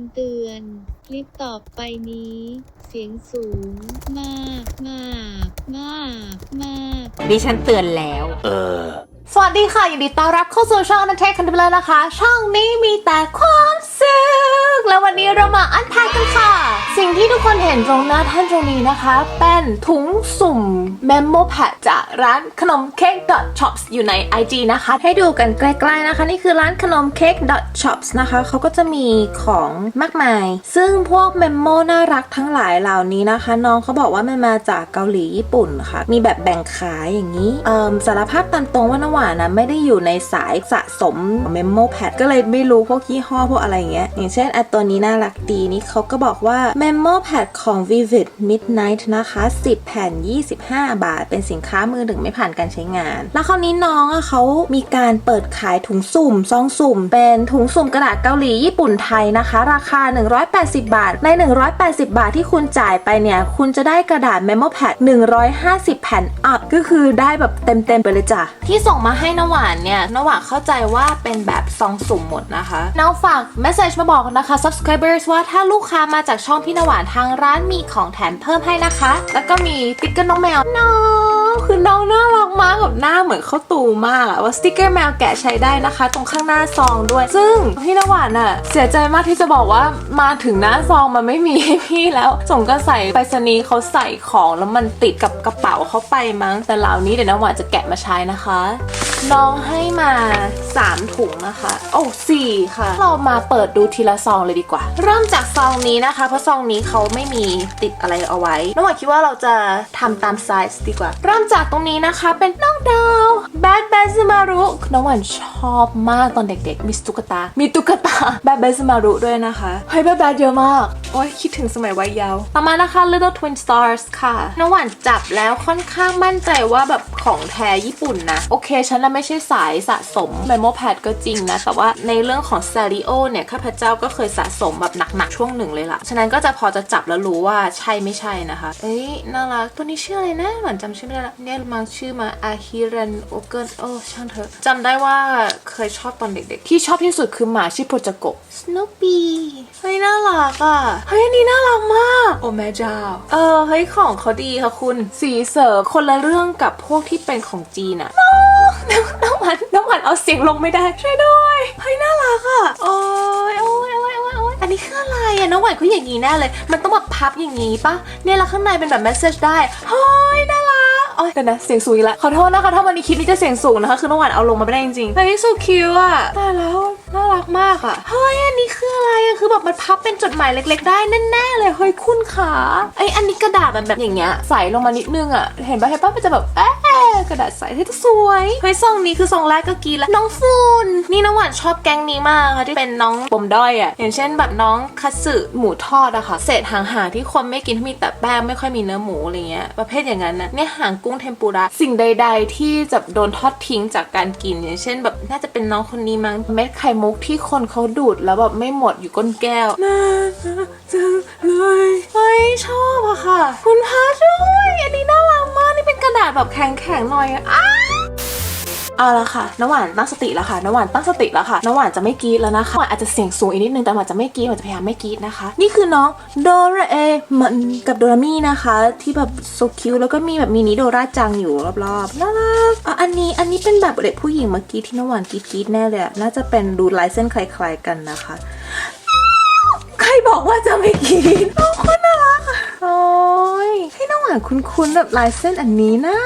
ำเตือน คลิปต่อไปนี้ เสียงสูง มากมากมากมากดิฉันเตือนแล้ว เออ สวัสดีค่ะยินดีต้อนรับเข้าสู่ช่องนันเทคคันเดเลยนะคะ ช่องนี้มีแต่ความสุข แล้ววันนี้เรามาอันแพ็กกันค่ะ สิ่งที่ทุกคนเห็นตรงหน้าท่านตรงนี้นะคะ เป็นถุงสุ่ม Memo Pad จากร้านขนมเค้ก .shops อยู่ใน IG นะคะ ให้ดูกันใกล้ๆนะคะ นี่คือร้านขนมเค้ก .shops นะคะเขาก็จะมีของมากมาย ซึ่งพวกเมมโมน่ารักทั้งหลายเหล่านี้นะคะ น้องเขาบอกว่ามันมาจากเกาหลีญี่ปุ่นค่ะ มีแบบแบ่งขายอย่างนี้เอ่อสารภาพตามตรงว่าน้ำหวานนะไม่ได้อยู่ในสายสะสมเมมโมแพดก็เลยไม่รู้พวกยี่ห้อพวกอะไรอย่างเงี้ยอย่างเช่นตัวนี้น่ารักดีนี่เขาก็บอกว่า Memo Pad ของ Vivid Midnight นะคะ 10 แผ่น 25 บาท เป็นสินค้ามือหนึ่งไม่ผ่านการใช้งาน แล้วคราวนี้น้องอะเขามีการเปิดขายถุงสุ่มซองสุ่ม เป็นถุงสุ่มกระดาษเกาหลีญี่ปุ่นไทยนะคะ ราคา 180 บาท ใน 180 บาทที่คุณจ่ายไปเนี่ย คุณจะได้กระดาษ Memo Pad 150 แผ่นอัพก็คือได้แบบเต็มๆไปเลยจ้ะที่ส่งมาให้นหวานเนี่ยนหวานเข้าใจว่าเป็นแบบซองสุ่มหมดนะคะน้องฝาก message มาบอกนะคะ subscribers ว่าถ้าลูกค้ามาจากช่องพี่นวานทางร้านมีของแถมเพิ่มให้นะคะ แล้วก็มีติ๊กเกอร์น้องแมวน้องคือน้องน่ารักมากแบบหน้าเหมือนข้าวตูมากอะว่าสติ๊กเกอร์แมวแกะใช้ได้นะคะ ตรงข้างหน้าซองด้วย ซึ่งพี่นวานอะเสียใจมากที่จะบอกว่ามาถึงหน้าซองมันไม่มีให้พี่แล้วส่งก็ใส่ไปรษณีย์เขาใส่ของแล้วมันติดกับกระเป๋าเขาไปมั้งแต่เหล่านี้เดี๋ยวนวานจะแกะมาใช้นะคะ น้องให้มา 3 ถุงนะคะ โอ้สี่ค่ะ เรามาเปิดดูทีละซองเลยดีกว่า เริ่มจากซองนี้นะคะ เพราะซองนี้เขาไม่มีติดอะไรเอาไว้น้องหวานคิดว่าเราจะทำตามไซส์ดีกว่า เริ่มจากตรงนี้นะคะเป็นน้องดาวแบดแบซมารุน้องหวานชอบมากตอนเด็กๆ มีตุ๊กตา มีตุ๊กตาแบดแบซมารุด้วยนะคะเฮ้ยแบดแบดเยอะมาก โอ้ยคิดถึงสมัยวัยเยาว์ต่อมานะคะ Little Twin Stars ค่ะน้องหวานจับแล้วค่อนข้างมั่นใจว่าแบบของแท้ญี่ปุ่นนะ โอเคฉันน่ะไม่ใช่สายสะสม Memo Pad ก็จริงนะ แต่ว่าในเรื่องของ s a r i o เนี่ยข้าพเจ้าก็เคยสะสมแบบหนักๆช่วงหนึ่งเลยล่ะ ฉะนั้นก็จะพอจะจับแล้วรู้ว่าใช่ไม่ใช่นะคะ เอ้ยน่ารักตัวนี้ชื่ออะไรนะหวานจำชื่อไม่ได้ละเนี่ยมังชื่อมาอาฮิรันโอเกิลโอ้ช่างเถอะจำได้ว่าเคยชอบตอนเด็กๆ ที่ชอบที่สุดคือหมาชื่อโปรจโกสโนปี้เฮ้ยน่ารักอะเฮ้ยนี่น่ารักมาก โอ้แม่เจ้า เออเฮ้ยของเขาดีค่ะคุณ สีเสริมคนละเรื่องกับพวกที่เป็นของจีนอะ น้ำน้ำมันน้ำมันเอาเสียงลงไม่ได้ช่วยด้วยเฮ้ยน่ารักอะโอ้ยโอ้ยโอ้ยโอ้ยโอ้ยอันนี้คืออะไรอะน้องหวานเขาอย่างนี้แน่เลย มันต้องแบบพับอย่างนี้ปะเนี่ยแล้วข้างในเป็นแบบ message ได้เฮ้ยน่ารักโอ้ยแต่นะเสียงสูงอีกแล้วขอโทษนะคะถ้าวันนี้คลิปนี้จะเสียงสูงนะคะคือน้องหวานเอาลงมาไม่ได้จริงๆเฮ้ยสุดคิวอะตายแล้วน่ารักมากอะเฮ้ยอันนี้คืออะไรอะคือแบบมันพับเป็นจดหมายเล็ก ๆ ได้แน่ๆเลยเฮ้ยคุณขาไออันนี้กระดาษมันแบบอย่างเงี้ยใส่ลงมานิดนึงอะเห็นปะเห็นปะมันจะแบบเอ๊ะ กระดาษใสที่สวยเฮ้ยซองนี้คือซองแรกก็กีแล้วน้องฟูนนี่น้องหวานชอบแก๊งนี้มากค่ะที่เป็นน้องปมด้อยอะอย่างเช่นแบบน้องคัสึหมูทอดอะค่ะเศษหางๆที่คนไม่กินที่มีแต่แป้งไม่ค่อยมีเนื้อหมูอะไรเงี้ยประเภทอย่างนั้นนะเนี่ยหางกุ้งเทมปุระสิ่งใด ๆ ที่จะโดนทอดทิ้งจากการกิน อย่างเช่นแบบน่าจะเป็นน้องคนนี้มั้งเม็ดไข่มุกที่คนเขาดูดแล้วแบบไม่หมดอยู่ก้นแก้วน่าจังเลยเฮ้ยชอบอะค่ะ คุณพระช่วยอันนี้น่ารักมากนี่เป็นก ระดาษแบบแข็งๆหน่อยอะอ้าเอาละค่ะน้ำหวานตั้งสติแล้วค่ะน้ำหวานตั้งสติแล้วค่ะน้ำหวานจะไม่กรีดแล้วนะคะอาจจะเสียงสูงอีกนิดนึงแต่หวานจะไม่กรีดหวานจะพยายามไม่กรีดนะคะ นี่คือน้องโดราเอมันกับโดรามี่นะคะ ที่แบบโซคิวแล้วก็มีแบบมินิโดราจังอยู่รอบๆน่ารักอะอันนี้อันนี้เป็นแบบเด็กผู้หญิงเมื่อกี้ที่น้ำหวานกรีดกรีดแน่เลยน่าจะเป็นดูลายเส้นคล้ายๆกันนะคะ ใครบอกว่าจะไม่กินน้องคนน่ารัก โอ้ยให้น้องหวานคุ้นๆแบบลายเส้นอันนี้นะ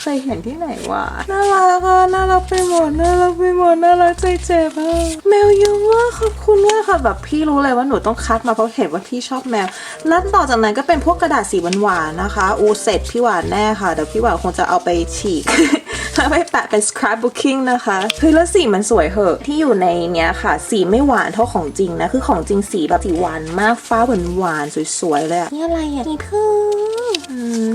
เคยเห็นที่ไหนวะ น่ารักอะน่ารักไปหมด น่ารักไปหมด น่ารักใจเจ็บอะแมวเยอะมากขอบคุณมากค่ะ แบบพี่รู้เลยว่าหนูต้องคัดมาเพราะเห็นว่าพี่ชอบแมว แล้วต่อจากนั้นก็เป็นพวกกระดาษสีหวานๆนะคะ อูเสร็จพี่หวานแน่ค่ะ เดี๋ยวพี่หวานคงจะเอาไปฉีก แล้วไปแปะเป็น scrapbooking นะคะเฮ้ยแล้วสีมันสวยเหอะ ที่อยู่ในเนี้ยค่ะ สีไม่หวานเท่าของจริงนะ คือของจริงสีแบบสีหวานมากฟ้าหวานหวานๆสวยๆเลยอะนี่อะไรอะนี่พึ่งอืมม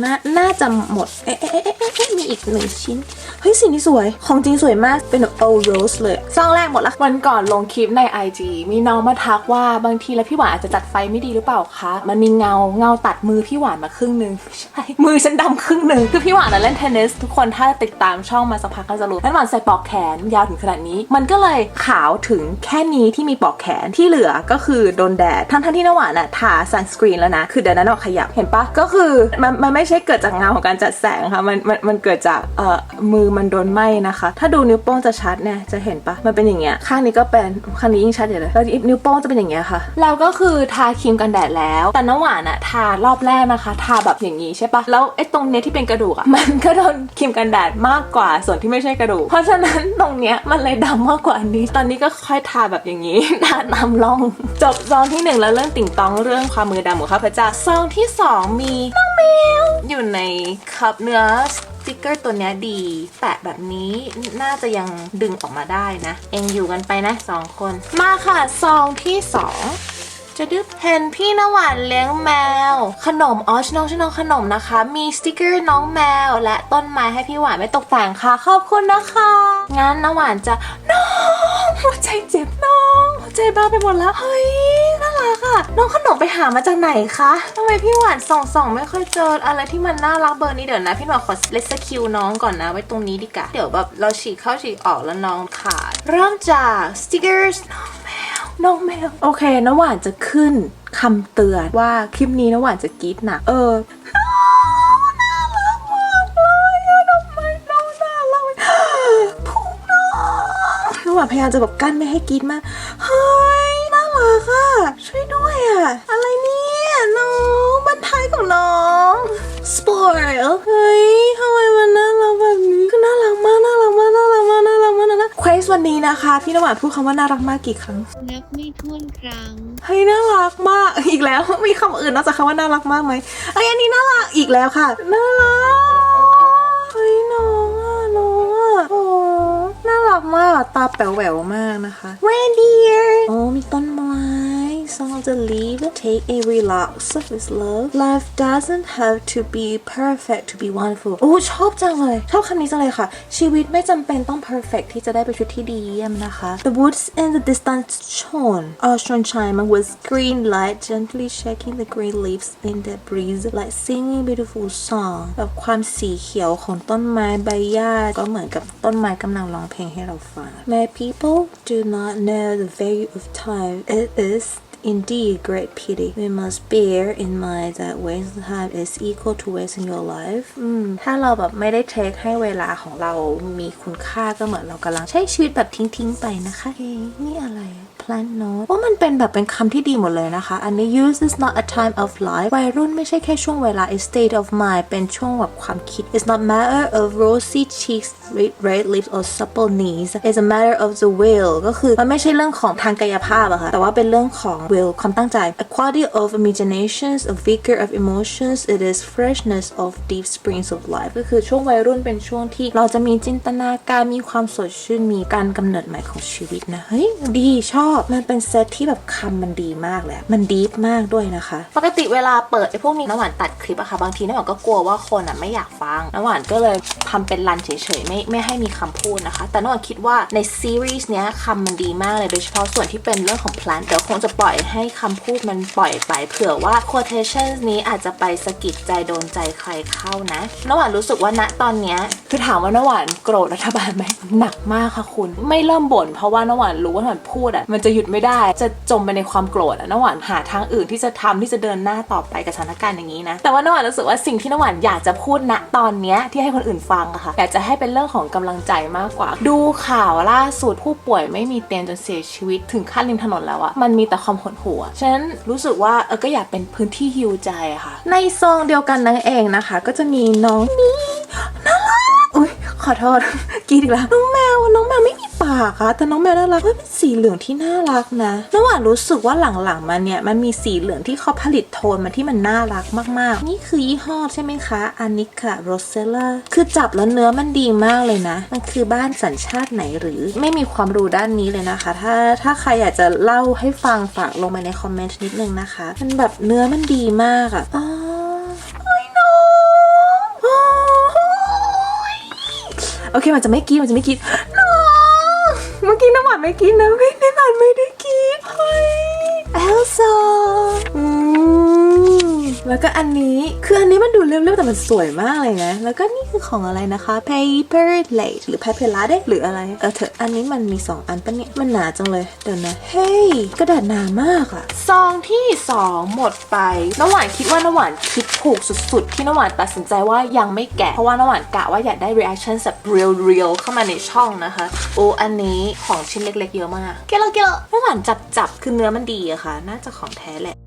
นาน่าจะหมด เอ๊ะเอ๊ะเอ๊ะเอ๊ะมีอีกหนึ่งชิ้น เฮ้ยสิ่งนี้สวย ของจริงสวยมาก เป็นแบบ old rose เลย ซองแรกหมดละ วันก่อนลงคลิปใน IG มีน้องมาทักว่าบางทีแล้วพี่หวานอาจจะจัดไฟไม่ดีหรือเปล่าคะ มันมีเงาเงาตัดมือพี่หวานมาครึ่งหนึ่งใช่ มือฉันดำครึ่งหนึ่งคือพี่หวานน่ะเล่นเทนนิสทุกคนถ้าติดตามช่องมาสักพักก็จะรู้พี่หวานใส่ปลอกแขนยาวถึงขนาดนี้ มันก็เลยขาวถึงแค่นี้ที่มีปลอกแขนที่เหลือก็คือโดนแดด ทั้งทั้งๆที่น้ำหวานอะทาซันสกรีนแล้วนะ คือเดี๋ยวนั้นเราขยับเห็นปะก็คือมันมันไม่ใช่เกิดจากเงาของการจัดแสงค่ะมันมันมันเกิดจากเอ่อมือมันโดนไหม้นะคะ ถ้าดูนิ้วโป้งจะชัดเนี่ยจะเห็นปะมันเป็นอย่างเงี้ยข้างนี้ก็เป็นข้างนี้ยิ่งชัดอยู่เลยแล้วนิ้วโป้งจะเป็นอย่างเงี้ยค่ะแล้วก็คือทาครีมกันแดดแล้ว แต่น้ำหวานอะทารอบแรกนะคะ ทาแบบอย่างนี้ใช่ปะแล้วไอ้ตรงเนี้ยที่เป็นกระดูกอะมันก็โดนครีมกันแดดมากกว่าส่วนที่ไม่ใช่กระดูก เพราะฉะนั้นตรงเนี้ยมันเลยดำมากกว่าอันนี้ ตอนนี้ก็ค่อยทาแบบอย่างนี้ทาตามร่องจบซองที่หนึ่งแล้วเรื่องติ่งตองเรื่องความมือดำของข้าพเจ้าซองที่สองมีน้องแมวอยู่ในคัพเนื้อสติกเกอร์ตัวนี้ดี แปะแบบนี้น่าจะยังดึงออกมาได้นะ เองอยู่กันไปนะสองคน มาค่ะซองที่สอง จะดึบเห็นพี่นวานเลี้ยงแมว ขนมอ๋อชนองชนองขนมนะคะ มีสติกเกอร์น้องแมว และต้นไม้ให้พี่หวานไม่ตกแต่งค่ะ ขอบคุณนะคะ งั้นนวานจะน้องหัวใจเจ็บน้องหัวใจบ้าไปหมดแล้วเฮ้ยน่ารักอะน้องขนมไปหามาจากไหนคะทำไมพี่หวานส่องส่องไม่ค่อยเจออะไรที่มันน่ารักเบอร์นี้เดี๋ยวนะพี่หวานขอเลสคิวน้องก่อนนะไว้ตรงนี้ดีกว่าเดี๋ยวแบบเราฉีกเข้าฉีกออกแล้วน้องขาดเริ่มจากสติกเกอร์ น้องแมว โอเคน้ำหวานจะขึ้นคำเตือนว่าคลิปนี้น้ำหวานจะกรีดหนักเออน่ารักมากเลยอะน้องแมวน้ารักพุงน้องน้ำหวานพยายามจะแบบกั้นไม่ให้กรีดมาก เฮ้ย น่ารักอะช่วยด้วยอะอะไรเนี่ยน้องบันทายของน้อง สปอร์เฮ้ยทำไมมันน่า สวันนี้นะคะ พี่น้ำหวานพูดคำว่าน่ารักมากกี่ครั้ง นับไม่ถ้วนครั้งเฮ้ยน่ารักมากอีกแล้วมีคำอื่นนอกจากคำว่าน่ารักมากไหมไอ้ยอันนี้น่ารักอีกแล้วค่ะน่ารักเฮ้ยน้องอะน้องอะโอ้น่ารักมากตาแป๋วแหววมากนะคะ Reindeer โอ้มีต้นไม้ Song of the Leaf Take a relax with love Life doesn't have to be perfect to be wonderful โอ้ชอบจังเลย ชอบคำนี้จังเลยค่ะ ชีวิตไม่จำเป็นต้อง perfect ที่จะได้เป็นชุดที่ดีเยี่ยมนะคะ The woods in the distance shone all sunshine with green light gently shaking the green leaves in the breeze like singing beautiful song แบบความสีเขียวของต้นไม้ใบหญ้าก็เหมือนกับต้นไม้กำลังร้องเพลงให้เราฟัง Many people do not know the value of time it is Indeed, great pity. We must bear in mind that waste time is equal to wasting your life. อืมถ้าเราแบบไม่ได้เทคให้เวลาของเรามีคุณค่าก็เหมือนเรากำลังใช้ชีวิตแบบทิ้งๆไปนะคะเฮ้ยนี่อะไร plant note ว่ามันเป็นแบบเป็นคำที่ดีหมดเลยนะคะ อันนี้ use is not a time of life วัยรุ่นไม่ใช่แค่ช่วงเวลา is state of mind เป็นช่วงแบบความคิด it's not matter of rosy cheeks red, red lips or supple knees it's a matter of the will ก็คือมันไม่ใช่เรื่องของทางกายภาพอะค่ะ แต่ว่าเป็นเรื่องของ will ความตั้งใจ a quality of imaginations a vigor of emotions it is freshness of deep springs of life ก็คือช่วงวัยรุ่นเป็นช่วงที่เราจะมีจินตนาการมีความสดชื่นมีการกำเนิดใหม่ของชีวิตนะ เฮ้ย ดีชอบมันเป็นเซตที่แบบคำมันดีมากเลยอะมันดีฟมากด้วยนะคะ ปกติเวลาเปิดไอ้พวกนี้น้ำหวานตัดคลิปอะค่ะบางทีน้ำหวานก็กลัวว่าคนอะไม่อยากฟังน้ำหวานก็เลยทำเป็นรันเฉยๆไม่ไม่ให้มีคำพูดนะคะ แต่น้ำหวานคิดว่าในซีรีส์เนี้ยคำมันดีมากเลยโดยเฉพาะส่วนที่เป็นเรื่องของ plant เดี๋ยวคงจะปล่อยให้คำพูดมันปล่อยไปเผื่อว่า quotation นี้อาจจะไปสะกิดใจโดนใจใครเข้านะน้ำหวานรู้สึกว่าณตอนเนี้ยคือถามว่าน้ำหวานโกรธรัฐบาลไหมหนักมากค่ะคุณ ไม่เริ่มบ่นเพราะว่าน้ำหวานรู้ว่าน้ำหวานพูดอะมันจะจะหยุดไม่ได้ จะจมไปในความโกรธอะน้ำหวานหาทางอื่นที่จะทำที่จะเดินหน้าต่อไปกับสถานการณ์อย่างนี้นะ แต่ว่าน้ำหวานรู้สึกว่าสิ่งที่น้ำหวานอยากจะพูดณตอนเนี้ยที่ให้คนอื่นฟังอะค่ะอยากจะให้เป็นเรื่องของกำลังใจมากกว่า ดูข่าวล่าสุดผู้ป่วยไม่มีเตียงจนเสียชีวิตถึงขั้นริมถนนแล้วอะมันมีแต่ความหดหู่ฉะนั้นรู้สึกว่าเออก็อยากเป็นพื้นที่ฮิวใจค่ะ ในซองเดียวกันนั่นเองนะคะ ก็จะมีน้องนี่น่ารักอุ้ยขอโทษกีดอีกแล้วน้องแมวน้องแมวไม่มี ปากอะแต่น้องแมวน่ารักมันเป็นสีเหลืองที่น่ารักนะน้องหวานรู้สึกว่าหลังๆมาเนี่ยมันมีสีเหลืองที่เขาผลิตโทนมาที่มันน่ารักมากๆ นี่คือยี่ห้อใช่ไหมคะอานิคาโรเซล่าคือจับแล้วเนื้อมันดีมากเลยนะ มันคือบ้านสัญชาติไหนหรือไม่มีความรู้ด้านนี้เลยนะคะ ถ้าถ้าใครอยากจะเล่าให้ฟังฝากลงมาในคอมเมนต์นิดนึงนะคะ มันแบบเนื้อมันดีมากอะโอเคมันจะไม่กรีดมันจะไม่กรีด เมื่อกี้น้ำหวานไม่กินนะไม่น้ำหวานไม่ได้กินเฮ้ยเอลซ่าอืม แล้วก็อันนี้คืออันนี้มันดูเรียบๆแต่มันสวยมากเลยนะ แล้วก็นี่คือของอะไรนะคะ paper plate หรือ paper latte หรืออะไร เออเถอะอันนี้มันมี 2 อันปะเนี่ย มันหนาจังเลย เดี๋ยวนะ เฮ้ย กระดาษหนามากอะซองที่ 2 หมดไปน้ำหวานคิดว่าน้ำหวานคิดถูกสุดๆ ที่น้ำหวานตัดสินใจว่ายังไม่แกะ เพราะว่าน้ำหวานกะว่าอยากได้ reaction แบบ real real เข้ามาในช่องนะคะ โอ้อันนี้ของชิ้นเล็ก ๆ เยอะมาก เกลเกลน้ำหวานจับจับๆคือเนื้อมันดีอะค่ะ น่าจะของแท้แหละเ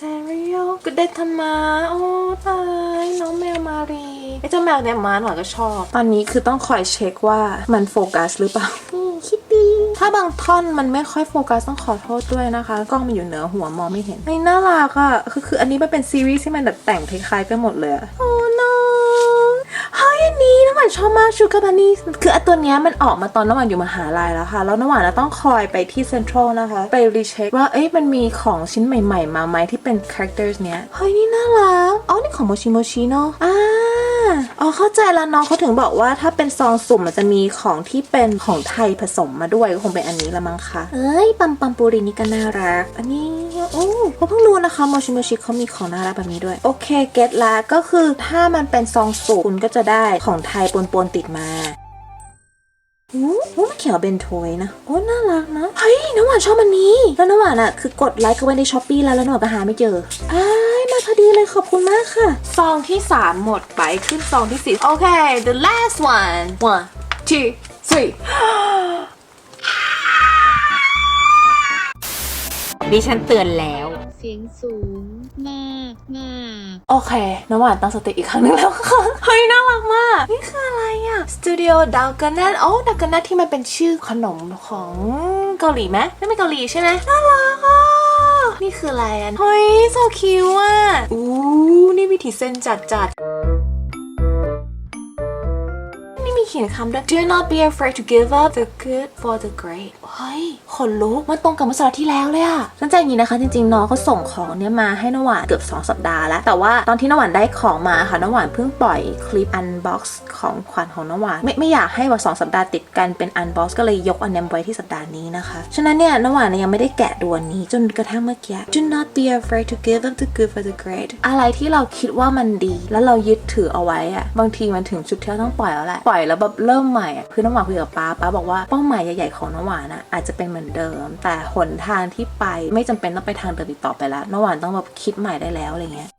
ซริโอก็ได้ทำมาโอ้ตายน้องแมวมารีไอ้เจ้าแมวเนี่ยมาหน่อยก็ชอบ ตอนนี้คือต้องคอยเช็คว่ามันโฟกัสหรือเปล่านี่คิดดีถ้าบางท่อนมันไม่ค่อยโฟกัสต้องขอโทษด้วยนะคะ กล้องมันอยู่เหนือหัวมองไม่เห็นไอ้น่ารักอะคือคืออันนี้มันเป็นซีรีส์ที่มันแบบแต่งคล้ายๆกันหมดเลยอะโอ้ หวานชอบมากชูการ์บานี่คืออันตัวเนี้ยมันออกมาตอนน้ำหวานอยู่มหาลัยแล้วค่ะ แล้วน้ำหวานต้องคอยไปที่เซ็นทรัลนะคะ ไปรีเช็คว่าเอ้ยมันมีของชิ้นใหม่ ๆ มาไหมที่เป็นคาแรคเตอร์เนี้ยเฮ้ยนี่น่ารักอ๋อนี่ของโมชิโมชิเนาะอ่า อ๋อเข้าใจแล้วน้องเขาถึงบอกว่าถ้าเป็นซองสุ่มมันจะมีของที่เป็นของไทยผสมมาด้วยก็คงเป็นอันนี้ละมั้งคะเอ้ยปัมปัมปูรินี่ก็น่ารัก อันนี้โอ้เราเพิ่งรู้นะคะโมชิโมชิเขามีของน่ารักแบบนี้ด้วย โอเคเก็ตละก็คือถ้ามันเป็นซองสุ่มคุณก็จะได้ของไทยปนๆติดมาโอ้โหมันเขียนว่าเป็นโทยนะ โอ้น่ารักนะ เฮ้ยน้ำหวานชอบอันนี้ แล้วน้ำหวานอะคือกดไลค์เขาไว้ในช้อปปี้แล้วแล้วน้ำหวานก็หาไม่เจออ้ายมา พอดีเลยขอบคุณมากค่ะ ซองที่ 3 หมดไปขึ้นซองที่ 4 โอเค the last one one two three ดิฉันเตือนแล้ว เสียงสูงมากมากโอเค น้ำหวานตั้งสติอีกครั้งหนึงแล้วค่ะ เฮ้ย น่ารักมาก นี่คืออะไรอะ Studio d a l g a n a t โอ้ d a l g a n a t ที่มันเป็นชื่อขนมของเกาหลีไหมไม่เป็นเกาหลีใช่ไหมน่ารักอะ นี่คืออะไรอะเฮ้ยโซคิวอะอู้นี่วิธีเส้นจัดจัด เขียนคำด้วย Do not be afraid to give up the good for the great เฮ้ยขนลุก มันตรงกับเมื่อสัปดาห์ที่แล้วเลยอะตั้งใจอย่างนี้นะคะ จริงๆ น้องเขาส่งของเนี่ยมาให้นหวานเกือบ 2 สัปดาห์แล้ว แต่ว่าตอนที่นหวานได้ของมาค่ะนหวานเพิ่งปล่อยคลิป unbox ของขวัญของนหวานไม่ไม่อยากให้ว่าสองสัปดาห์ติดกันเป็น unbox ก็เลยยกอันนี้ไว้ที่สัปดาห์นี้นะคะ ฉะนั้นเนี่ยนหวานเนี่ยยังไม่ได้แกะดวนนี้จนกระทั่งเมื่อกี้ Do not be afraid to give up the good for the great อะไรที่เราคิดว่ามันดี แล้วเรายึดถือเอาไว้อะบางทีมันถึงจุดที่เราต้องปล่อยแล้วแหละปล่อยแล้วแบบเริ่มใหม่อะคือน้ำหวานคุยกับป้าป้าบอกว่าเป้าหมายใหญ่ๆของน้ำหวานอะอาจจะเป็นเหมือนเดิม แต่หนทางที่ไปไม่จำเป็นต้องไปทางเดิมอีกต่อไปแล้วน้ำหวานต้องแบบคิดใหม่ได้แล้วอะไรเงี้ย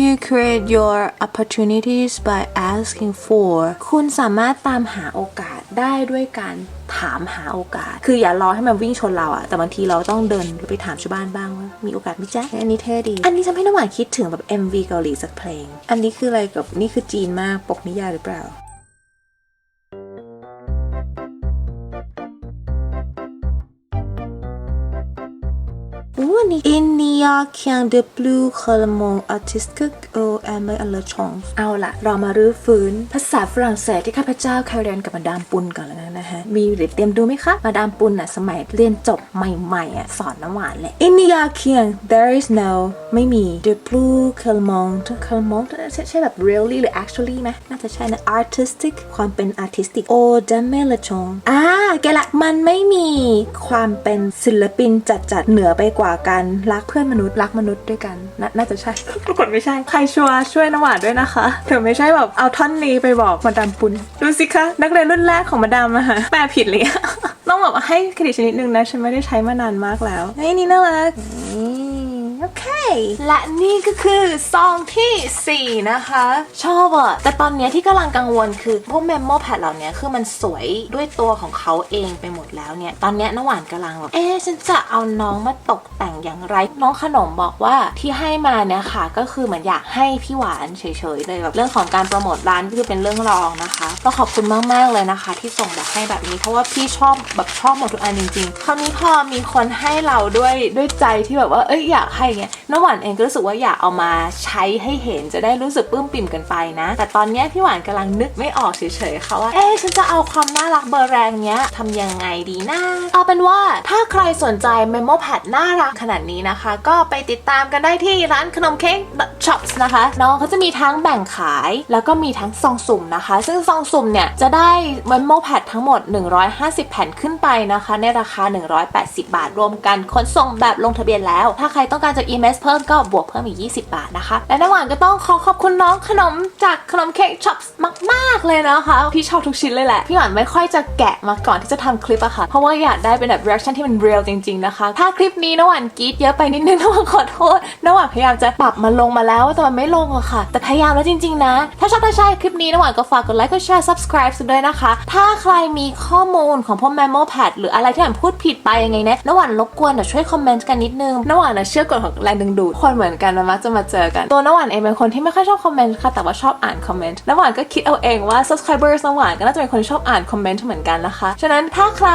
You create your opportunities by asking for คุณสามารถตามหาโอกาส ได้ด้วยการถามหาโอกาส คืออย่ารอให้มันวิ่งชนเราอะแต่บางทีเราต้องเดินไปถามชาวบ้านบ้างว่า มีโอกาสไหมจ๊ะอันนี้เท่ดี อันนี้ทำให้น้ำหวานคิดถึงแบบ MV เกาหลีสักเพลง อันนี้คืออะไรกับนี่คือจีนมากปกนิยายหรือเปล่า อู้อันนี้ In New York เคียง The Blue c o l o m o Artistic o and My Other Songs เอาละเรามารื้อฟื้นภาษาฝรั่งเศสที่ข้าพเจ้าเคยเรียนกับมาดามปุนก่อนแล้วกันนะฮะ มีเดี๋ยวเตรียมดูไหมคะ มาดามปุนน่ะสมัยเรียนจบใหม่ๆอะสอนน้ำหวานแหละ In New York เคียง There is no ไม่มี The Blue c o l o m o c o l o m o ใช่ใช่แบบ really หรือ actually ไหมน่าจะใช่นะ artistic ความเป็น artistic o d a m e l e c h o n อ่าแกละมันไม่มีความเป็นศิลปินจัดจัดๆเหนือไปกว่ากันรักเพื่อนมนุษย์รักมนุษย์ด้วยกันนน่าจะใช่ปรากฏไม่ใช่ ใครชัวร์ช่วยน้ำหวานด้วยนะคะเธอไม่ใช่แบบเอาท่อนนี้ไปบอกมาดามปุนดูสิคะ นักเรียนรุ่นแรกของมาดามอะค่ะแปลผิดเลยต้องแบบให้เครดิตชนิดนึงนะฉันไม่ได้ใช้มานานมากแล้วเฮ้นี่น่ารัก โอเค และนี่ก็คือซองทีสี่ 4 นะคะ ชอบอะแต่ตอนนี้ที่กำลังกังวลคือพวกเมมโมแพดเหล่านี้คือมันสวยด้วยตัวของเขาเองไปหมดแล้วเนี่ย ตอนนี้น้ำหวานกำลังแบบเอ๊ะฉันจะเอาน้องมาตกแต่งอย่างไร น้องขนมบอกว่าที่ให้มาเนี่ยค่ะ ก็คือเหมือนอยากให้พี่หวานเฉยๆเลยแบบเรื่องของการโปรโมทร้านก็คือเป็นเรื่องรองนะคะก็ขอบคุณมากๆเลยนะคะ ที่ส่งแบบให้แบบนี้เพราะว่าพี่ชอบแบบชอบหมดทุกอันจริงๆคราวนี้พอมีคนให้เราด้วยด้วยใจที่แบบว่าเอ้ยอยากให้เงี้ยน้ำหวานเองก็รู้สึกว่าอยากเอามาใช้ให้เห็นจะได้รู้สึกปลื้มปิ่มกันไปนะ แต่ตอนนี้พี่หวานกำลังนึกไม่ออกเฉยๆค่ะว่าเอ๊ะฉันจะเอาความน่ารักเบอร์แรงเนี้ยทำยังไงดีนะ เอาเป็นว่าถ้าใครสนใจ Memo Pad น่ารักขนาดนี้นะคะ ก็ไปติดตามกันได้ที่ร้านขนมเค้ก Shops นะคะน้องเขาจะมีทั้งแบ่งขาย แล้วก็มีทั้งซองสุ่มนะคะ ซึ่งซองสุ่มเนี่ยจะได้ Memo Pad ทั้งหมด 150 แผ่นขึ้นไปนะคะ ในราคา 180 บาทรวมกันขนส่งแบบลงทะเบียนแล้ว ถ้าใครต้องการจะ e-mail เพิ่มก็บวกเพิ่มอีก 20 บาทนะคะ และน้ำหวานก็ต้องขอขอบคุณน้องขนมจากขนมเค้ก Shops มาก ๆ เลยนะคะ พี่ชอบทุกชิ้นเลยแหละ พี่หวานไม่ค่อยจะแกะมาก่อนที่จะทำคลิปอะค่ะ เพราะว่าอยากได้เป็นแบบ reaction ที่มัน real จริง ๆ นะคะ ถ้าคลิปนี้น้ำหวานกรีดเยอะไปนิดนึงน้ำหวานขอโทษน้ำหวานพยายามจะปรับมันลงมาแล้วแต่มันไม่ลงอะค่ะ แต่พยายามแล้วจริง ๆ นะ ถ้าชอบถ้าใช่คลิปนี้น้ำหวานก็ฝากกดไลค์กดแชร์ subscribe ด้วยนะคะ ถ้าใครมีข้อมูลของพวก memo pad หรืออะไรที่หวานพูดผิดไปยังไงเนี่ยน้ำหวานรบกวนเดี๋ยวช่วยคอมเมนต์กันนิดนึงน้ำหวานเชื่อกฎของแรงดึงดูดคนเหมือนกันมันมักจะมาเจอกัน ตัวน้ำหวานเองเป็นคนที่ไม่ค่อยชอบคอมเมนต์ค่ะแต่ว่าชอบอ่านคอมเมนต์น้ำหวานก็คิดเอาเองว่า subscribers น้ำหวานก็น่าจะเป็นคนชอบอ่านคอมเมนต์เหมือนกันนะคะ ฉะนั้นถ้าใคร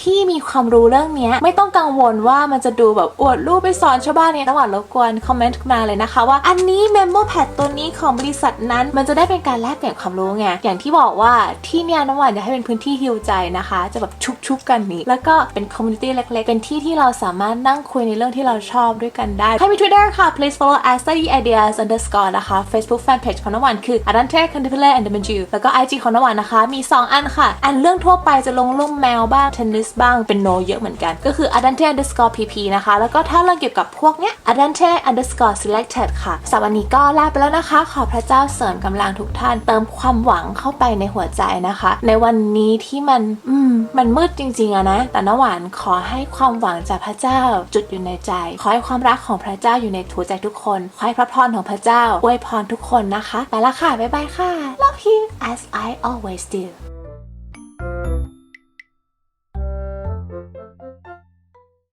ที่มีความรู้เรื่องนี้ไม่ต้องกังวลว่ามันจะดูแบบอวดรูปไปสอนชาวบ้านเนี่ยน้ำหวานรบกวนคอมเมนต์มาเลยนะคะว่าอันนี้ memo pad ตัวนี้ของบริษัทนั้น มันจะได้เป็นการแลกเปลี่ยนความรู้ไงอย่างที่บอกว่าที่เนี่ยน้ำหวานอยากให้เป็นพื้นที่ฮิวใจนะคะ จะแบบชุบๆกันนี้ แล้วก็เป็นคอมมูนิตี้เล็กๆเป็นที่ที่เราสามารถนั่งคุยในเรื่องที่เราชอบด้วยกันได้ใครมี Twitter ค่ะ please follow at study ideas underscore นะคะ Facebook fanpage ของน้ำหวานคือ adante contemplate and the Jew แล้วก็ IG ของน้ำหวานนะคะ มี 2 อันค่ะ อันเรื่องทั่วไปจะลงรูปแมวบ้างเทนนิสบ้างเป็นโนเยอะเหมือนกัน ก็คือ adante underscore pp นะคะ แล้วก็ถ้าเรื่องเกี่ยวกับพวกเนี้ย adante underscore selected ค่ะสำหรับวันนี้ก็ลาไปแล้วนะคะ ขอพระเจ้าเสริมกำลังทุกท่านเติมความหวังเข้าไปในหัวใจนะคะ ในวันนี้ที่มันอืมมันมืดจริงๆอะนะ แต่น้ำหวานขอให้ความหวังจากพระเจ้าจุดอยู่ในใจ ขอให้ความรักรักของพระเจ้าอยู่ในหัวใจทุกคนขอให้พระพรของพระเจ้าอวยพรทุกคนนะคะ ไปละค่ะ บ๊ายบายค่ะ love you as I always do